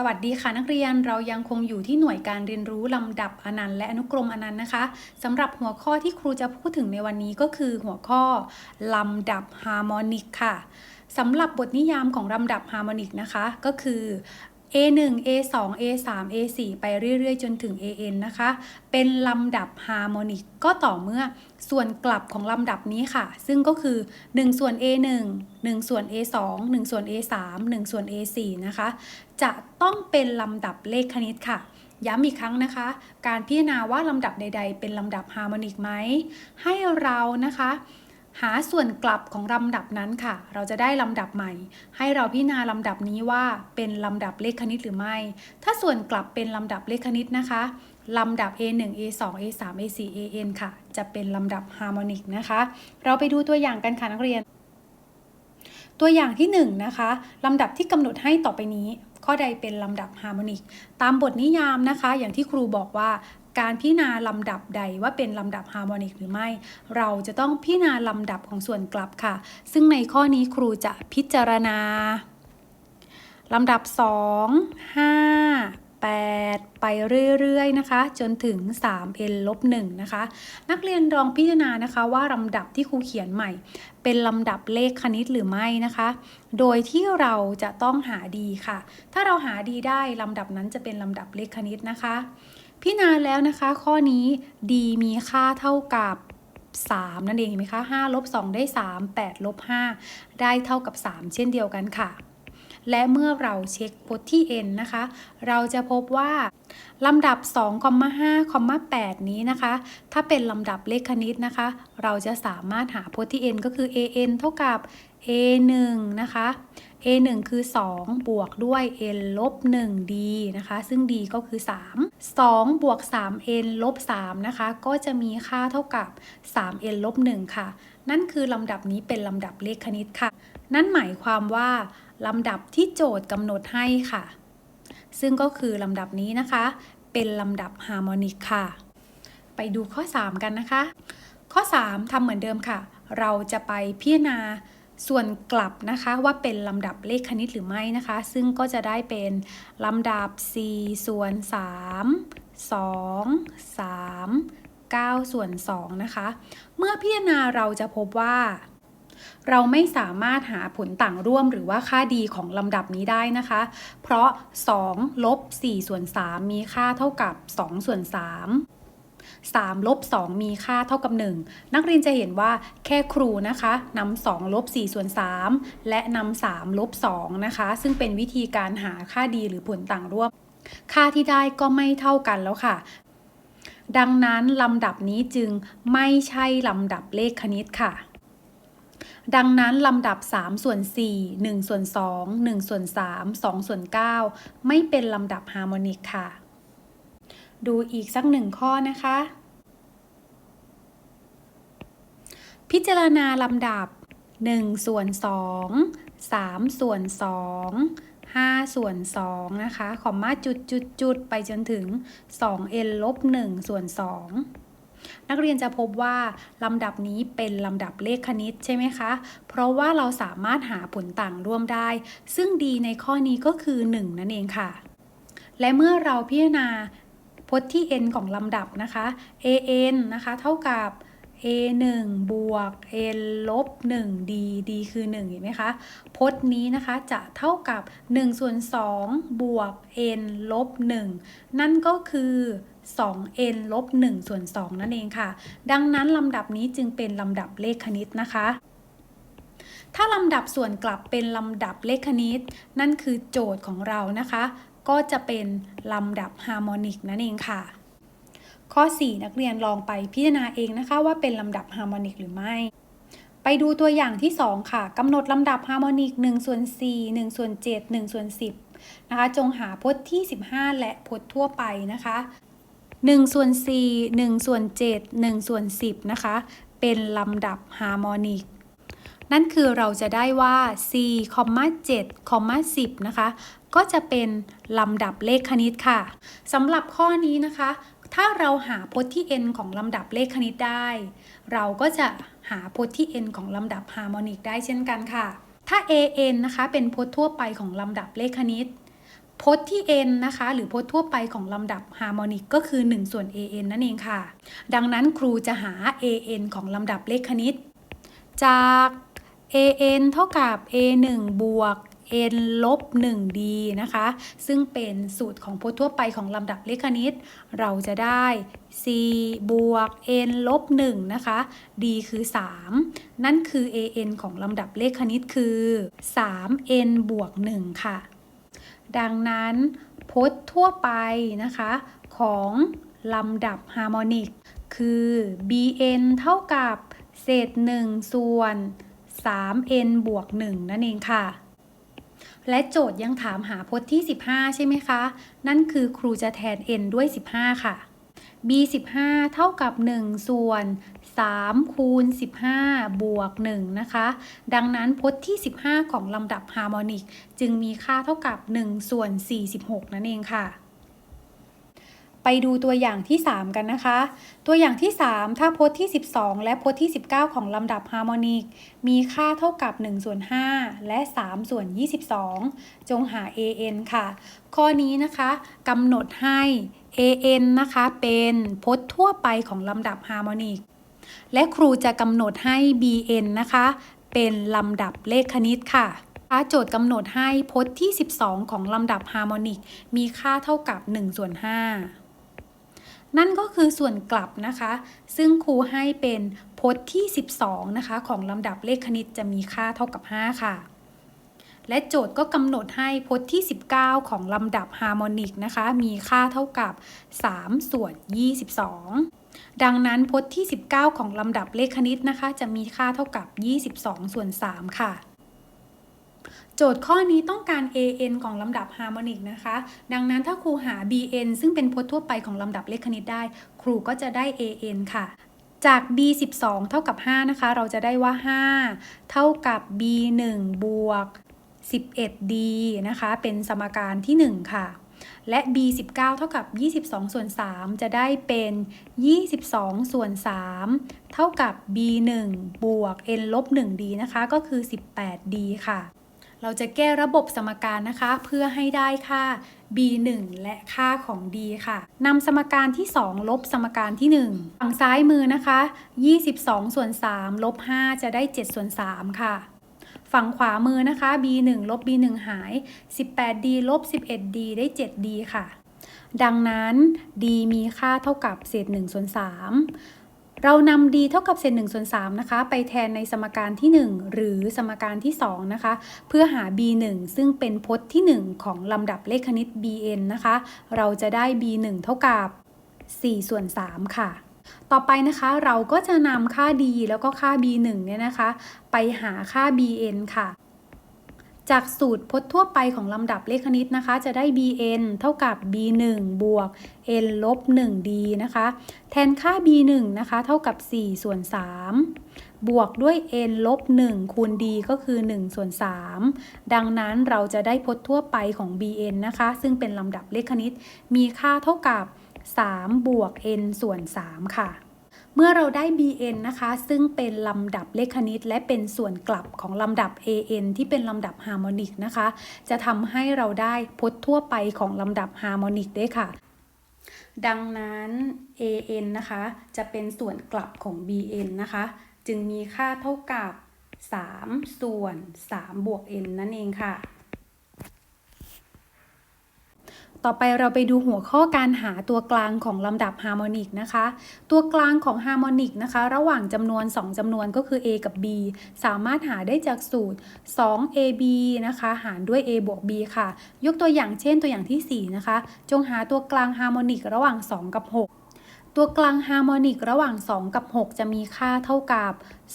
สวัสดีค่ะนักเรียนเรายังคงอยู่ที่หน่วยการเรียนรู้ลำดับอนันต์และอนุกรมอนันต์นะคะสำหรับหัวข้อที่ครูจะพูดถึงในวันนี้ก็คือหัวข้อลำดับฮาร์โมนิกค่ะสำหรับบทนิยามของลำดับฮาร์โมนิกนะคะ ก็คือ A1 A2 A3 A4 ไปเรื่อยๆ จนถึง AN นะคะ เป็นลำดับฮาร์โมนิกก็ต่อเมื่อส่วนกลับของลำดับนี้ค่ะ ซึ่งก็คือ 1 ส่วน A1 1 ส่วน A2 1 ส่วน A3 1 ส่วน A4 นะคะ จะต้องเป็นลำดับเลขคณิตค่ะย้ำอีกครั้งนะคะ การพิจารณาว่าลำดับใด ๆ เป็นลำดับฮาร์โมนิกไหม ให้เรานะคะ หาส่วนกลับของลำดับนั้นค่ะ เราจะได้ลำดับใหม่ ให้เราพิจารณาลำดับนี้ว่าเป็นลำดับเลขคณิตหรือไม่ ถ้าส่วนกลับเป็นลำดับเลขคณิตนะคะลำดับ A1 A2 A3 A4 AN ค่ะ จะเป็นลำดับฮาร์โมนิกนะคะ เราไปดูตัวอย่างกันค่ะนักเรียน ตัวอย่างที่1นนะคะลำดับที่กำหนดให้ต่อไปนี้ ข้อใดเป็นลำดับฮาร์โมนิก ตามบทนิยามนะคะ อย่างที่ครูบอกว่า การพิจารณาลำดับใดว่าเป็นลำดับฮาร์โมนิกหรือไม่ เราจะต้องพิจารณาลำดับของส่วนกลับค่ะ ซึ่งในข้อนี้ครูจะพิจารณาลำดับ 2 5 8 ไปเรื่อยๆนะคะ จนถึง 3n ลบ1นะคะ นักเรียนลองพิจารณานะคะว่าลำดับที่ครูเขียนใหม่ เป็นลำดับเลขคณิตหรือไม่นะคะ โดยที่เราจะต้องหาดีค่ะ ถ้าเราหาดีได้ลำดับนั้นจะเป็นลำดับเลขคณิตนะคะ พิจารณาแล้วนะคะ ข้อนี้ d มีค่าเท่ากับ 3 นั่นเองเห็นไหมคะ5ลบ2ได้ 3 8ลบ5ได้เท่ากับ 3 เช่นเดียวกันค่ะ และเมื่อเราเช็คพจน์ที่ n นะคะ เราจะพบว่าลำดับ 2,5 8 นี้นะคะ ถ้าเป็นลำดับเลขคณิตนะคะ เราจะสามารถหาพจน์ที่ n ก็คือ an เท่ากับ a1 นะคะ a1 คือ 2 บวกด้วย n ลบ 1d นะคะ ซึ่ง d ก็คือ 3 2 บวก 3n ลบ 3 นะคะ ก็จะมีค่าเท่ากับ 3n ลบ 1 ค่ะ นั่นคือลำดับนี้เป็นลำดับเลขคณิตค่ะ นั่นหมายความว่า ลำดับที่โจทย์กำหนดให้ค่ะ ซึ่งก็คือลำดับนี้นะคะ เป็นลำดับฮาร์โมนิกค่ะ ไปดูข้อ 3 กันนะคะ ข้อ 3ทำเหมือนเดิมค่ะ เราจะไปพิจารณาส่วนกลับนะคะว่าเป็นลำดับเลขคณิตหรือไม่นะคะ ซึ่งก็จะได้เป็นลำดับ 4 ส่วน 3 2 3 9 ส่วน 2 นะคะ เมื่อพิจารณาเราจะพบว่า เราไม่สามารถหาผลต่างร่วมหรือว่าค่าดีของลำดับนี้ได้นะคะ เพราะ 2 ลบ 4 ส่วน 3 มีค่าเท่ากับ 2 ส่วน 3 3ลบ2มีค่าเท่ากับ 1 นักเรียนจะเห็นว่าแค่ครูนะคะนำ2ลบ4ส่วน 3 และนำ3ลบ2นะคะ ซึ่งเป็นวิธีการหาค่าดีหรือผลต่างร่วม ค่าที่ได้ก็ไม่เท่ากันแล้วค่ะ ดังนั้นลำดับนี้จึงไม่ใช่ลำดับเลขคณิตค่ะ ดังนั้นลำดับ 3 ส่วน 4 1 ส่วน 2 1 ส่วน 3 2 ส่วน 9 ไม่เป็นลำดับฮาร์โมนิกค่ะ ดูอีกสักหนึ่งข้อนะคะ พิจารณาลำดับ 1 ส่วน 2 3 ส่วน 2 5 ส่วน 2 นะคะ คอมมาจุดจุดจุดไปจนถึง 2n ลบ 1 ส่วน 2 นักเรียนจะพบว่าลำดับนี้เป็นลำดับเลขคณิตใช่ไหมคะ เพราะว่าเราสามารถหาผลต่างร่วมได้ ซึ่งดีในข้อนี้ก็คือ 1 นั่นเองค่ะ และเมื่อเราพิจารณาพจน์ที่ n ของลำดับนะคะ an นะคะ เท่ากับ a 1บวก n ลบ1 d d คือ 1 เห็นไหมคะ พจน์นี้นะคะจะเท่ากับ1ส่วน2บวก n ลบ1นั่นก็คือ 2n ลบ1ส่วน2นั่นเองค่ะ ดังนั้นลำดับนี้จึงเป็นลำดับเลขคณิตนะคะ ถ้าลำดับส่วนกลับเป็นลำดับเลขคณิต นั่นคือโจทย์ของเรานะคะ ก็จะเป็นลำดับฮาร์โมนิกนั่นเองค่ะ ข้อ 4 นักเรียนลองไปพิจารณาเองนะคะ ว่าเป็นลำดับฮาร์โมนิกหรือไม่ไปดูตัวอย่างที่ 2 ค่ะกำหนดลำดับฮาร์โมนิก1ส่วน4 1ส่วน7 1ส่วน10 นะคะ จงหาพจน์ที่ 15 และพจน์ทั่วไปนะคะ 1ส่วน4 1ส่วน7 1ส่วน10 นะคะ เป็นลำดับฮาร์โมนิก นั่นคือเราจะได้ว่า4 7 10 นะคะ ก็จะเป็นลำดับเลขคณิตค่ะสำหรับข้อนี้นะคะ ถ้าเราหาพจน์ที่ n ของลำดับเลขคณิตได้ เราก็จะหาพจน์ที่ n ของลำดับฮาร์โมนิกได้เช่นกันค่ะ ถ้า an นะคะ เป็นพจน์ทั่วไปของลำดับเลขคณิต พพจน์ที่ n นะคะ หรือพจน์ทั่วไปของลำดับฮาร์โมนิกก็คือ 1 ส่วน an นั่นเองค่ะ ดังนั้นครูจะหา an ของลำดับเลขคณิต จาก an เท่ากับ a 1 บวก n ลบ 1d นะคะ ซึ่งเป็นสูตรของพจน์ทั่วไปของลำดับเลขคณิต เราจะได้ c บวก n ลบ 1 นะคะ d คือ 3 นั่นคือ an ของลำดับเลขคณิตคือ 3n บวก 1 ค่ะ ดังนั้นพจน์ทั่วไปนะคะ ของลำดับฮาร์โมนิก คือ bn เท่ากับเศษ 1 ส่วน 3n บวก 1 นั่นเองค่ะ และโจทย์ยังถามหาพจน์ที่ 15 ใช่ไหมคะ นั่นคือครูจะแทน n ด้วย 15 ค่ะ b 15 เท่ากับ 1 ส่วน 3คูณ15 บวก 1 นะคะ ดังนั้นพจน์ที่ 15 ของลำดับฮาร์โมนิก จึงมีค่าเท่ากับ 1 ส่วน 46 นั่นเองค่ะ ไปดูตัวอย่างที่ 3 กันนะคะ ตัวอย่างที่ 3 ถ้าพจน์ที่ 12 และพจน์ที่ 19 ของลำดับฮาร์โมนิก มีค่าเท่ากับ1ส่วน5และ3ส่วน22 จงหา an ค่ะ ข้อนี้นะคะกำหนดให้ an นะคะ เป็นพจน์ทั่วไปของลำดับฮาร์โมนิก และครูจะกำหนดให้ bn นะคะ เป็นลำดับเลขคณิตค่ะโจทย์กำหนดให้พจน์ที่ 12 ของลำดับฮาร์โมนิก มีค่าเท่ากับ1ส่วน5นั่นก็คือส่วนกลับนะคะ ซึ่งครูให้เป็นพจน์ที่ 12 นะคะ ของลำดับเลขคณิตจะมีค่าเท่ากับ 5 ค่ะ และโจทย์ก็กำหนดให้พจน์ที่ 19 ของลำดับฮาร์โมนิกนะคะ มีค่าเท่ากับ 3 ส่วน 22 ดังนั้นพจน์ที่ 19 ของลำดับเลขคณิตนะคะ จะมีค่าเท่ากับ 22 ส่วน 3 ค่ะ โจทย์ข้อนี้ต้องการ an ของลำดับฮาร์โมนิกนะคะ ดังนั้นถ้าครูหา bn ซึ่งเป็นพจน์ทั่วไปของลำดับเลขคณิตได้ ครูก็จะได้ an ค่ะจาก b 12เท่ากับ 5 นะคะ เราจะได้ว่า 5 เท่ากับ b 1บวก 11d นะคะ เป็นสมการที่ 1 ค่ะ และ b 19 เท่ากับ 22 ส่วน 3 จะได้เป็น 22 ส่วน 3 เท่ากับ b 1 บวก n ลบ 1d นะคะ ก็คือ 18d ค่ะ เราจะแก้ระบบสมการนะคะ เพื่อให้ได้ค่า b 1 และค่าของ d ค่ะนำสมการที่ 2 ลบสมการที่ 1 ฝั่งซ้ายมือนะคะ 22 ส่วน 3 ลบ 5 จะได้ 7 ส่วน 3 ค่ะ ฝั่งขวามือนะคะ b 1 ลบ b 1 หาย 18d ลบ 11d ได้ 7d ค่ะ ดังนั้น d มีค่าเท่ากับเศษ1ส่วน3เรานำ d เท่ากับเศษ1ส่วน3นะคะ ไปแทนในสมการที่ 1 หรือสมการที่ 2 นะคะ เพื่อหา b 1 ซึ่งเป็นพจน์ที่ 1 ของลำดับเลขคณิต bn นะคะ เราจะได้ b 1 เท่ากับ4ส่วน3ค่ะ ต่อไปนะคะเราก็จะนำค่า d แล้วก็ค่า b 1 เนี่ยนะคะ ไปหาค่า bn ค่ะ จากสูตรพจน์ทั่วไปของลำดับเลขคณิตนะคะ จะได้ bn เท่ากับ b 1 บวก n ลบ 1d นะคะ แทนค่า b 1 นะคะ เท่ากับ 4 ส่วน 3 บวกด้วย n ลบ 1 คูณ d ก็คือ 1 ส่วน 3 ดังนั้นเราจะได้พจน์ทั่วไปของ bn นะคะ ซึ่งเป็นลำดับเลขคณิตมีค่าเท่ากับ 3 บวก n ส่วน 3 ค่ะ เมื่อเราได้ bn นะคะ ซึ่งเป็นลำดับเลขคณิต และเป็นส่วนกลับของลำดับ an ที่เป็นลำดับฮาร์โมนิกนะคะ จะทำให้เราได้พจน์ทั่วไปของลำดับฮาร์โมนิกได้ค่ะ ดังนั้น an นะคะ จะเป็นส่วนกลับของ bn นะคะ จึงมีค่าเท่ากับ 3 ส่วน 3 บวก n นั่นเองค่ะ ต่อไปเราไปดูหัวข้อการหาตัวกลางของลำดับฮาร์โมนิกนะคะ ตัวกลางของฮาร์โมนิกนะคะ ระหว่างจำนวน 2จำนวนก็คือ a กับ b สามารถหาได้จากสูตร 2ab นะคะ หารด้วย a บวก b ค่ะ ยกตัวอย่างเช่นตัวอย่างที่ 4 นะคะ จงหาตัวกลางฮาร์โมนิกระหว่าง 2 กับ 6ตัวกลางฮาร์โมนิกระหว่าง 2 กับ 6 จะมีค่าเท่ากับ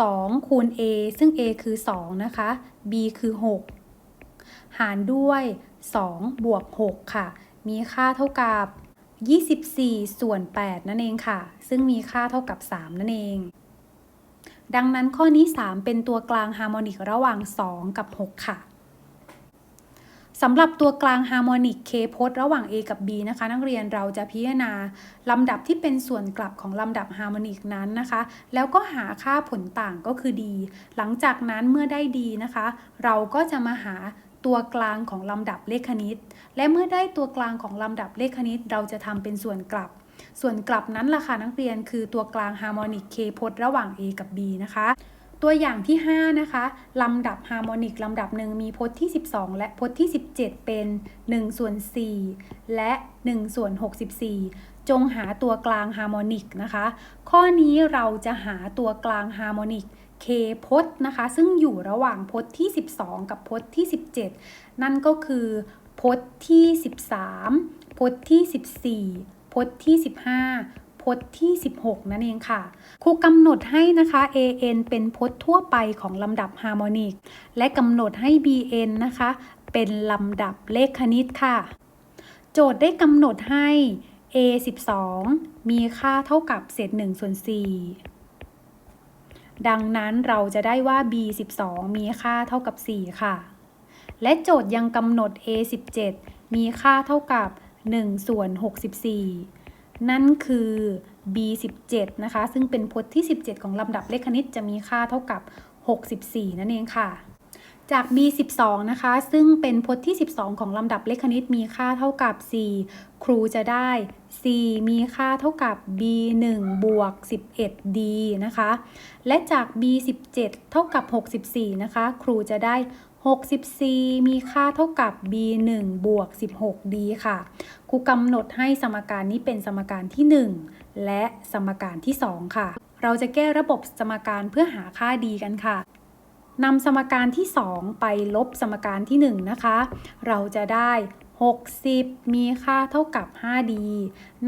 2 คูณ a ซึ่ง a คือ 2 นะคะ b คือ 6 หารด้วย 2 บวก 6 ค่ะ มีค่าเท่ากับ 24 ส่วน 8 นั่นเองค่ะ ซึ่งมีค่าเท่ากับ 3 นั่นเอง ดังนั้นข้อนี้ 3 เป็นตัวกลางฮาร์โมนิกระหว่าง 2 กับ 6 ค่ะสำหรับตัวกลางฮาร์โมนิกเคโพสระหว่าง a กับ b นะคะ นักเรียนเราจะพิจารณาลำดับที่เป็นส่วนกลับของลำดับฮาร์โมนิกนั้นนะคะ แล้วก็หาค่าผลต่างก็คือ d หลังจากนั้นเมื่อได้ d นะคะ เราก็จะมาหา ตัวกลางของลำดับเลขคณิต และเมื่อได้ตัวกลางของลำดับเลขคณิต เราจะทำเป็นส่วนกลับ ส่วนกลับนั้นล่ะค่ะนักเรียนคือตัวกลางฮาร์โมนิกเคพจน์ระหว่าง a กับ b นะคะตัวอย่างที่ 5 นะคะ ลำดับฮาร์โมนิกลำดับหนึ่งมีพจน์ที่ 12 และพจน์ที่ 17 เป็น1ส่วน4และ1ส่วน64 จงหาตัวกลางฮาร์โมนิกนะคะ ข้อนี้เราจะหาตัวกลางฮาร์โมนิก k พจน์นะคะ ซึ่งอยู่ระหว่างพจน์ที่ 12 กับพจน์ที่ 17 นั่นก็คือพจน์ที่ 13พจน์ที่ 14พจน์ที่ 15พจน์ที่ 16 นั่นเองค่ะ ครูกำหนดให้นะคะ an เป็นพจน์ทั่วไปของลำดับฮาร์โมนิก และกำหนดให้ bn นะคะ เป็นลำดับเลขคณิตค่ะ โจทย์ได้กำหนดให้ a 12มีค่าเท่ากับเศษ1ส่วน4 ดังนั้นเราจะได้ว่า b 12มีค่าเท่ากับ 4 ค่ะ และโจทย์ยังกำหนด a 17มีค่าเท่ากับ1ส่วน64 นั่นคือ b 17นะคะ ซึ่งเป็นพจน์ที่ 17 ของลำดับเลขคณิตจะมีค่าเท่ากับ 64 นั่นเองค่ะ จาก b 12 นะคะ ซึ่งเป็นพจน์ที่ 12 ของลำดับเลขคณิตมีค่าเท่ากับ 4 ครูจะได้4มีค่าเท่ากับ b 1 บวก 11d นะคะ และจาก b 17 เท่ากับ 64 นะคะ ครูจะได้ 64 มีค่าเท่ากับ b 1 บวก 16d ค่ะ ครูกำหนดให้สมการนี้เป็นสมการที่ 1 และสมการที่ 2 ค่ะ เราจะแก้ระบบสมการเพื่อหาค่า d กันค่ะ นำสมการที่ 2 ไปลบสมการที่ 1 นะคะ เราจะได้ 60 มีค่าเท่ากับ 5d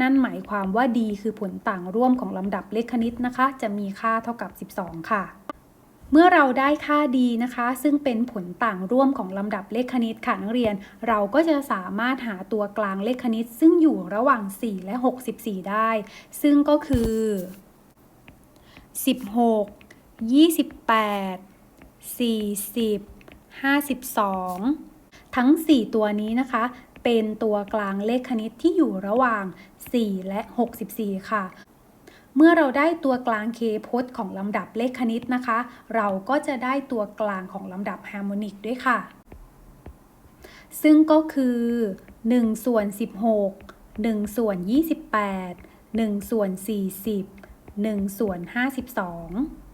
นั่นหมายความว่า d คือผลต่างร่วมของลำดับเลขคณิตนะคะ จะมีค่าเท่ากับ 12 ค่ะ เมื่อเราได้ค่า d นะคะ ซึ่งเป็นผลต่างร่วมของลำดับเลขคณิตค่ะนักเรียน เราก็จะสามารถหาตัวกลางเลขคณิต ซึ่งอยู่ระหว่าง 4 และ 64 ได้ ซึ่งก็คือ 16 28 40 52 ทั้ง 4 ตัวนี้นะคะ เป็นตัวกลางเลขคณิตที่อยู่ระหว่าง 4 และ 64 ค่ะ เมื่อเราได้ตัวกลางเคพจน์ของลำดับเลขคณิตนะคะ เราก็จะได้ตัวกลางของลำดับฮาร์โมนิกด้วยค่ะ ซึ่งก็คือ1ส่วน16 1ส่วน28 1ส่วน40 1ส่วน52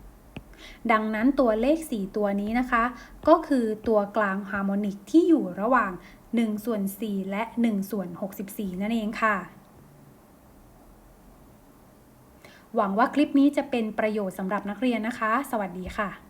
ดังนั้นตัวเลข 4 ตัวนี้นะคะ ก็คือตัวกลางฮาร์โมนิกที่อยู่ระหว่าง1ส่วน4และ1ส่วน64 นั่นเองค่ะ หวังว่าคลิปนี้จะเป็นประโยชน์สำหรับนักเรียนนะคะ สวัสดีค่ะ